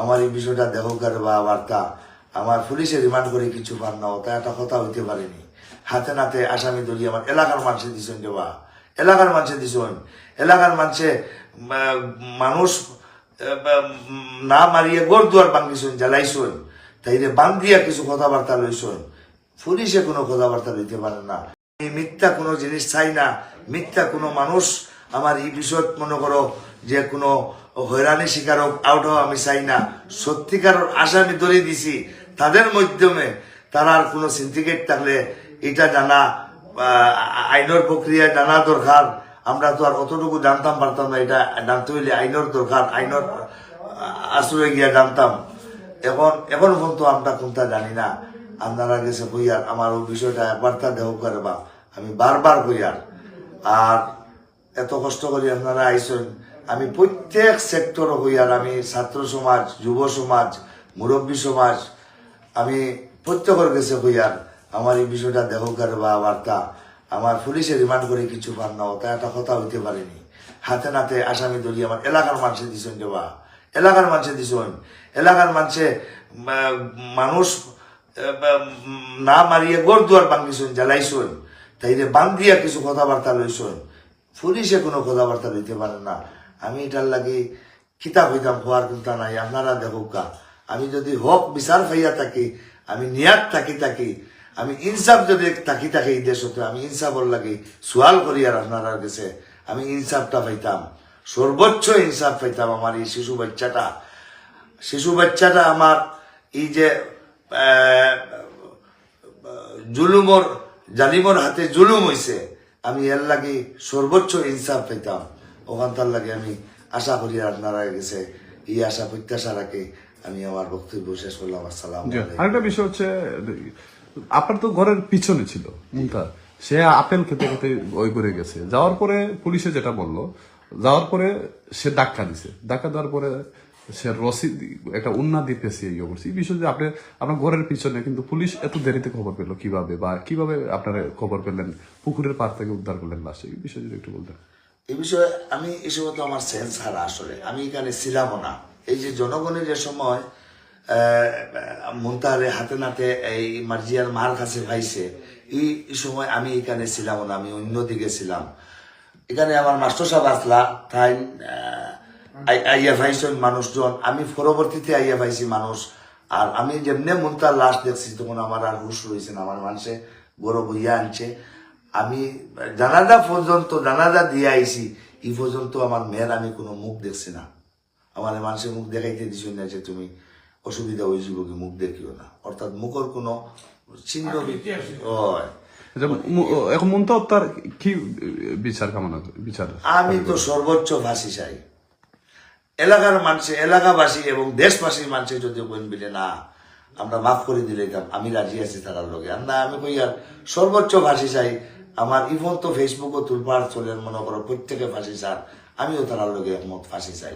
আমার এই বিষয়টা দেহকার বা বার্তা, আমার পুলিশে রিমান্ড করে কিছু পার না তা একটা কথা হইতে পারেনি। হাতে নাতে আসামি ধরি আমার এলাকার মানুষে দিছেন যে বা। এলাকার মানুষে দিছেন। এলাকার মানুষে মানুষ না মারিয়ে গড় দুয়ার বাঙ্গিছেন জ্বালাইছেন। তাইলে বান দিয়া কিছু কথাবার্তা লইছেন। পুলিশে কোনো কথাবার্তা লইতে পারে না। আমি মিথ্যা কোনো জিনিস চাই না। মিথ্যা কোনো মানুষ আমার এই বিষয় মনে করো যে কোনো হয়রানি শিকার আউট হওয়া আমি চাই না। সত্যিকার আসামি ধরে দিছি। তাদের মাধ্যমে তারা আর কোনো সিন্ডিকেট থাকলে এটা জানা আইনের প্রক্রিয়ায় জানা দরকার আমরা তো আর অতটুকু জানতাম, পারতাম না, এটা জানতে হইলে আইনের দরকার আইনের আশ্রয় গিয়া জানতাম। এখন এখন পর্যন্ত আমরা কোনটা জানি না। আপনারা গেছে কইয়ার আমার ওই বিষয়টা একবারটা দেহ করে বা আমি বারবার কইয়ার আর এত কষ্ট করি আপনারা আইসেন আমি প্রত্যেক সেক্টর হইয়ার আমি ছাত্র সমাজ, যুব সমাজ, মুরব্বী সমাজ, আমি প্রত্যেকের কাছে হইয়ার আমার এই বিষয়টা দেহকার বা বার্তা। আমার পুলিশে রিমান্ড করে কিছু পার না তা একটা কথা হইতে পারেনি। হাতে নাতে আসামি ধরি আমার এলাকার মানুষে দিছেন যে বা, এলাকার মানুষে দিছেন। এলাকার মানুষে মানুষ না মারিয়ে গড় দুয়ার বাঙ্গিছেন জ্বালাইছেন। তাইলে বান দিয়া কিছু কথাবার্তা লইছেন। পুলিশে কোনো কথাবার্তা লইতে পারে না। আমি এটার লাগি কিতাব হইতাম হওয়ার চিন্তা নাই। আপনারা দেখুক আমি যদি হক বিচার পাইয়া থাকি, আমি নিয়াত থাকি থাকি, আমি ইনসাফ যদি থাকি থাকি এই দেশতে, আমি ইনসাফর লাগি সোয়াল করি আর আপনারা গেছে আমি ইনসাফটা পাইতাম। সর্বোচ্চ ইনসাফ পাইতাম আমার এই শিশু বাচ্চাটা শিশু বাচ্চাটা আমার এই যে জুলুমর জালিমর হাতে জুলুম হইছে আমি এর লাগি সর্বোচ্চ ইনসাফ পেতাম ওখান তার লাগে আমি আশা করি আপনারা গেছে এই আশা প্রত্যাশা রাখে আমি আমার বক্তব্য শেষ করলাম আসসালাম আরেকটা বিষয় হচ্ছে আপনার তো ঘরের পিছনে ছিল মুমতা সে আপেল খেতে খেতে ওই করে গেছে। যাওয়ার পরে পুলিশে যেটা বলল যাওয়ার পরে সে ধাক্কা দিছে। ধাক্কা দেওয়ার পরে সে রসিদ একটা উন্নতি পেয়েছে ইয়ে করছে এই বিষয়ে যে আপনি আপনার ঘরের পিছনে কিন্তু পুলিশ এত দেরিতে খবর পেল কীভাবে বা কীভাবে আপনারা খবর পেলেন? পুকুরের পার থেকে উদ্ধার করলেন লাশ? এই বিষয়ে যদি একটু বলতেন। এই বিষয়ে আমি সময় তো আমার সেন্স হারা আসলে। আমি এখানে ছিলামও না। এই যে জনগণের যে সময় মুন্তাহারে হাতে নাতে এই মার্জিয়ার মার কাছে ভাইছে, এই সময় আমি এখানে ছিলামও না, আমি অন্য দিকে ছিলাম। এখানে আমার মাস্টার সাহেব আসলা, তাই আইয়া পাইছেন মানুষজন। আমি পরবর্তীতে আইয়া পাইছি মানুষ। আর আমি যেমনি মুন্তার লাশ দেখছি, তখন আমার আর হুশ রয়েছে আমার মানুষে বড় বইয়া আনছে। আমি জানাজা পর্যন্ত জানাজা দিয়ে আইছি এই পর্যন্ত আমার মেয়ের আমি কোনো মুখ দেখছি না। আমার মানুষের মুখ দেখাইতে দিছ না যে তুমি অসুবিধা হয়ে যাব কি মুখ দেখিও না। অর্থাৎ মুখের কোনো চিহ্ন হয়। আচ্ছা, এখন মমতা তার কি বিচার কামনা বিচার আমি তো সর্বোচ্চ ফাঁসি চাই। এলাকার মানুষে এলাকাবাসী এবং দেশবাসীর মানুষে যদি বইন বিলে না আমরা মাফ করে দিলে আমি রাজি আছি তারার লগে। আর না আমি কই আর সর্বোচ্চ ফাঁসি চাই আমার ইভন তো ফেসবুকও তুলপার চলেন মনে করো, প্রত্যেকে ফাঁসি চান, আমিও তারা লগে একমত ফাঁসি চাই।